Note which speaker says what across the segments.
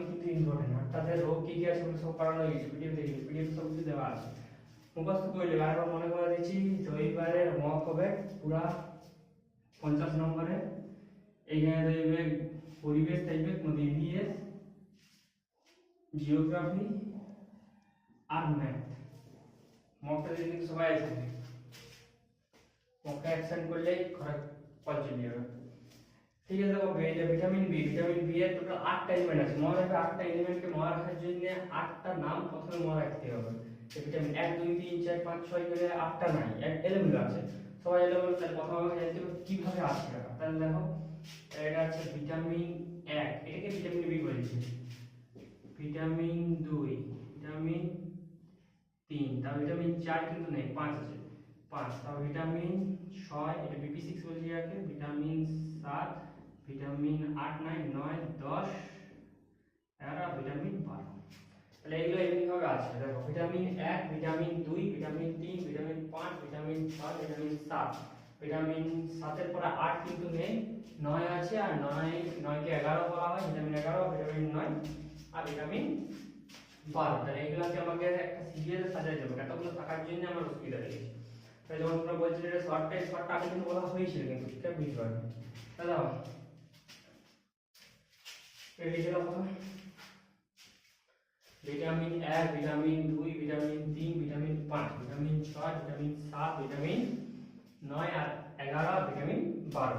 Speaker 1: নামই কিন্তু ইম্পর্টেন্ট আর তাদের রোগ কি কি আছে ওগুলো সব করানো হয়ে গেছে পিডিএফ দেখে পিডিএফ সব কিছু দেওয়া আছে মুখস্থ করলে বারবার মনে করে দিচ্ছি রবিবারের মক হবে পুরা পঞ্চাশ নম্বরে এইখানে রইবে পরিবেশ থাকবে নদী ইভিএস জিওগ্রাফি আর ম্যাথ মকটা যদি কিন্তু সবাই আছে মকটা অ্যাকশন করলে ঘরে কল চলে যাবে ঠিক আছে, দেখো যে ভিটামিন বি ভিটামিন বি এর টোটাল আটটা এলিমেন্ট আছে। মনে রাখবে আটটা এলিমেন্টকে মনে রাখার জন্য আটটা নাম প্রথমে মনে রাখতে হবে। ভিটামিন এক, দুই, তিন, চার, পাঁচ, ছয় করে আটটা নাই, এক এলিমেন্ট আছে। সবাই এলিমেন্ট তাহলে প্রথমে জানতে হবে কীভাবে এটা। তাহলে দেখো, এটা আছে ভিটামিন এক, এটাকে ভিটামিন বি বলেছে ভিটামিন দুই ভিটামিন তিন তার ভিটামিন চার কিন্তু নেই, পাঁচ আছে। পাঁচ তার ভিটামিন ছয়, এটা বিপি সিক্স বলছি ভিটামিন সাত ভিটামিন আট নয় নয় দশ এগারো ভিটামিন বারো। তাহলে এগুলো এমনিভাবে আছে। দেখো, ভিটামিন এক, ভিটামিন দুই, ভিটামিন তিন, ভিটামিন পাঁচ, ভিটামিন ছয়, ভিটামিন সাত। ভিটামিন সাতের পরে আট কিন্তু নেই নয় আছে আর নয়, নয়কে এগারো বলা হয়, ভিটামিন এগারো, ভিটামিন নয় আর ভিটামিন বারো। তাহলে এগুলোকে আমাকে একটা সিরিয়ালে সাজাই দেবো। এতগুলো থাকার জন্য আমার অসুবিধা হয়েছে তাই যখন তোমরা বলছিলে এটা শর্টটাই শর্টটা আগে কিন্তু বলা হয়েছিল, কিন্তু এটা বুঝতে পারবে দাদা এই লিখে দাও প্রথমে ভিটামিন এক ভিটামিন দুই ভিটামিন তিন ভিটামিন পাঁচ ভিটামিন ছয় ভিটামিন সাত ভিটামিন নয় আর এগারো ভিটামিন বারো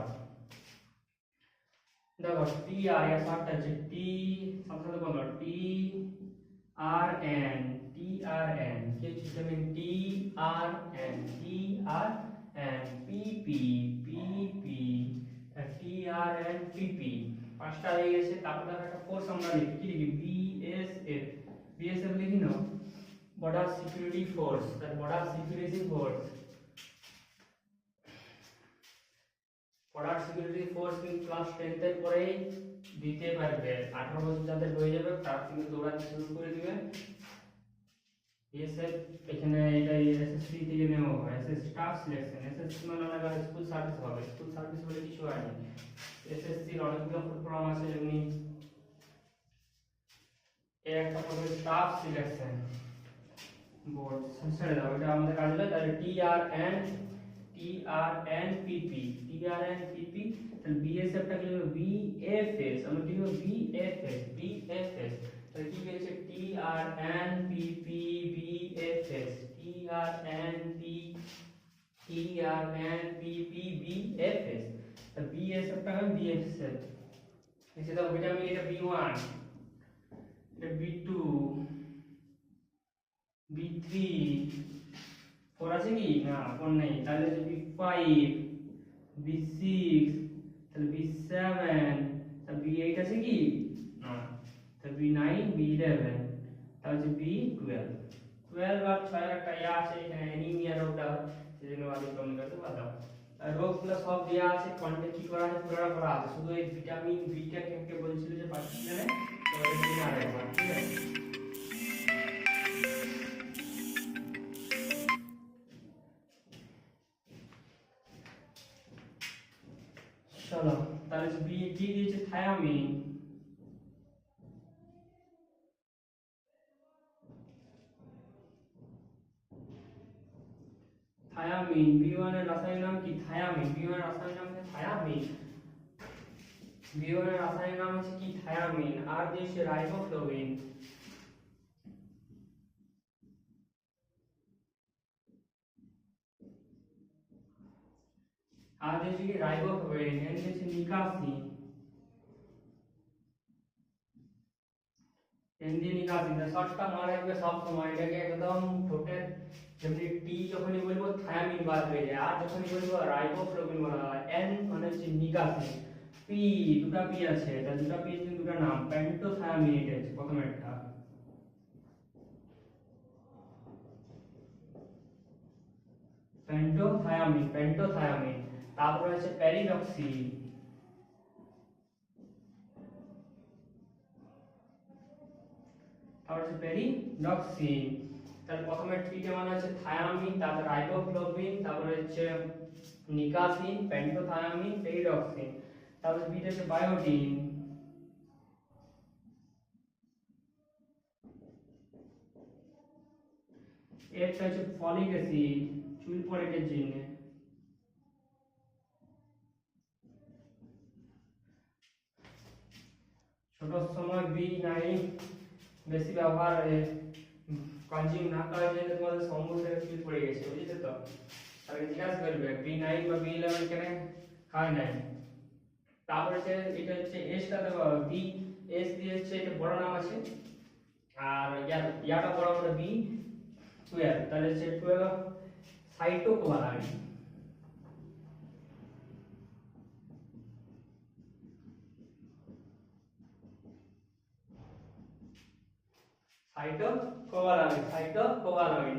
Speaker 1: দেখো টি আর এর শর্টটা হচ্ছে টি সাথে সাথে বলো টি R N T R N কি হচ্ছে vitamin T R N T R N P P P P T R N P P পাঁচটা হয়ে গেছে তারপর দেখো একটা ফোর্স আমরা লিখি কি লিখি? বিএসএফ বিএসএফ লিখি নাও বর্ডার সিকিউরিটি ফোর্স তার border security force border security force কিন্তু ক্লাস টেন্থ এর পরেই দিতে পারবে। আঠারো বছর যাদের হয়ে যাবে তারা কিন্তু দৌড়াতে শুরু করে দিবে। বিএসএফ এখানে এটা এসএসসি থেকে নেওয়া হয়। এসএস স্টাফ সিলেকশন এসএসসি মানে স্কুল সার্ভিস হবে। স্কুল সার্ভিস বলে কিছু হয় না। এসএসসির অনেকগুলো প্রোগ্রাম আছে যেমনি এর একটা পড়বে স্টাফ সিলেকশন বোর্ড ছেড়ে দাও এটা আমাদের কাজ হলো তাহলে T R N T R N P P T R N P P তাহলে বিএসএফ টা কি হবে বিএফএস আমরা কি হবে বিএফএস বিএফএস তাহলে কি হয়েছে T R N P P BFS T R N P T R N P P BFS তাহলে বিএসএফ টা হবে বিএফএস এসে দাও ভিটামিন এটা বি ওয়ান এটা B two B three four আছে কি না ফোর নেই তাহলে হচ্ছে বি ফাইভ বি সিক্স তাহলে বি সেভেন তাহলে বি এইট আছে কি না তাহলে বি নাইন বি ইলেভেন তাহলে হচ্ছে বি টুয়েলভ টুয়েলভ আর ছয় একটা ইয়ে আছে এখানে অ্যানিমিয়া রোগটা সেই জন্য আগে কমে করতে পারতাম রোগগুলো সব দেওয়া আছে কোয়ান্টে কি করা আছে, পুরোটা করা আছে। শুধু এই ভিটামিন বিটা কে বলছিল যে পার্টিকুলারে তো এটা নিয়ে আরেকবার ঠিক আছে? চলো, তাহলে বি কি দিয়েছে থায়ামিন থায়ামিন বি ওয়ানের রাসায়নিক নাম কি? থায়ামিন। বি ওয়ানের রাসায়নিক নাম হচ্ছে থায়ামিন। বি ওয়ানের রাসায়নিক নাম হচ্ছে কি? থায়ামিন। আর দিয়েছে রাইবোফ্লোভিন আর দিয়েছে কি? রাইবোফ্লোভিন এর দিয়েছে নিকাসিন। এনডি নিকাসিন। শর্টটা মনে রাখবে সব সময় এটাকে একদম ঠোঁটে থায়ামিন বাদ হয়ে যায়। আর যখনই বলব রাইবোফ্লোভিন বলা হয়, এন মানে হচ্ছে নিকাসিন পি। দুটা পি আছে। এটা দুটা পি আছে দুটা নাম পেন্টোথায়ামিন এটা আছে প্রথম একটা। পেন্টোথায়ামিন পেন্টোথায়ামিন। তারপরে আছে প্যারিডক্সি তারপর হচ্ছে পেরিডক্সিন তাহলে প্রথমে ট্রিটে মানে হচ্ছে থায়ামিন তারপর রাইবোফ্লোভিন, তারপরে হচ্ছে নিকাসিন, পেন্টোথায়ামিন, পেরিডক্সিন, তারপর বিটা হচ্ছে বায়োটিন একটা হচ্ছে ফলিক অ্যাসিড, চুল পড়েটের জন্য। ছোট সময় বি নাই, বেশি ব্যবহার কনজিউম না করার জন্য তোমাদের সমস্যা ফিল পড়ে গেছে, বুঝেছ তো? তাহলে জিজ্ঞাসা করবে বি নাইন বা বি ইলেভেন কেন খায় নাই? তারপরে হচ্ছে এটা হচ্ছে এসটা দেওয়া বি এস দিয়ে হচ্ছে এটা বড় নাম আছে, আর ইয়াটা বড় বড় বি টুয়েলভ তাহলে হচ্ছে টুয়েলভ সাইটোকোয়ালামি সাইটোকোয়ালামি সাইটোকোয়ালামি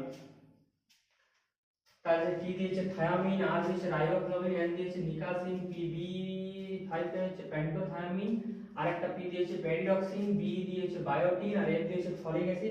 Speaker 1: তাহলে কি দিয়েছে? থায়ামিন, আর দিয়েছে রাইবোফ্লাভিন এন দিয়েছে নিকাসিন, পি বি ফাইভ হচ্ছে প্যান্টোথায়ামিন আর একটা পি দিয়েছে পেরিডক্সিন বি দিয়েছে বায়োটিন, আর এফ দিয়েছে ফলিক অ্যাসিড।